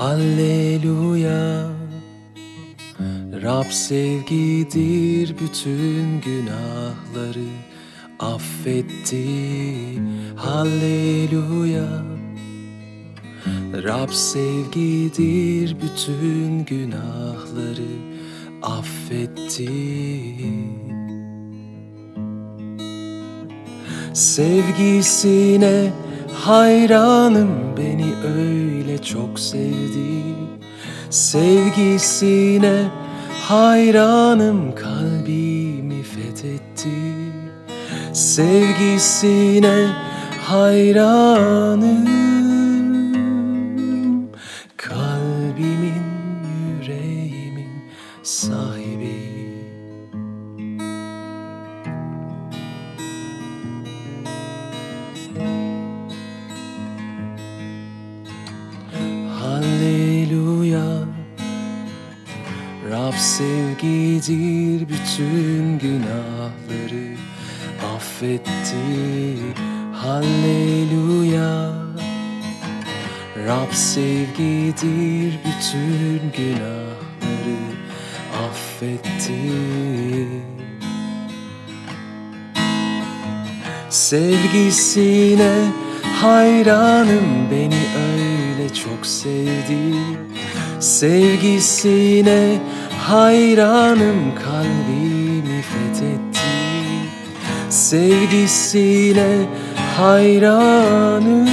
Halleluya Rab sevgidir bütün günahları affetti. Halleluya Rab sevgidir bütün günahları affetti. Sevgisine hayranım beni öyle çok sevdi. Sevgisine hayranım kalbimi fethetti. Sevgisine hayranım Kalbimin yüreğimin sahibi Rab sevgidir bütün günahları affetti Halleluya. Rab sevgidir bütün günahları affetti Sevgisine hayranım beni öyle çok sevdi. Sevgisine hayranım kalbimi fethetti. Sevgisine hayranım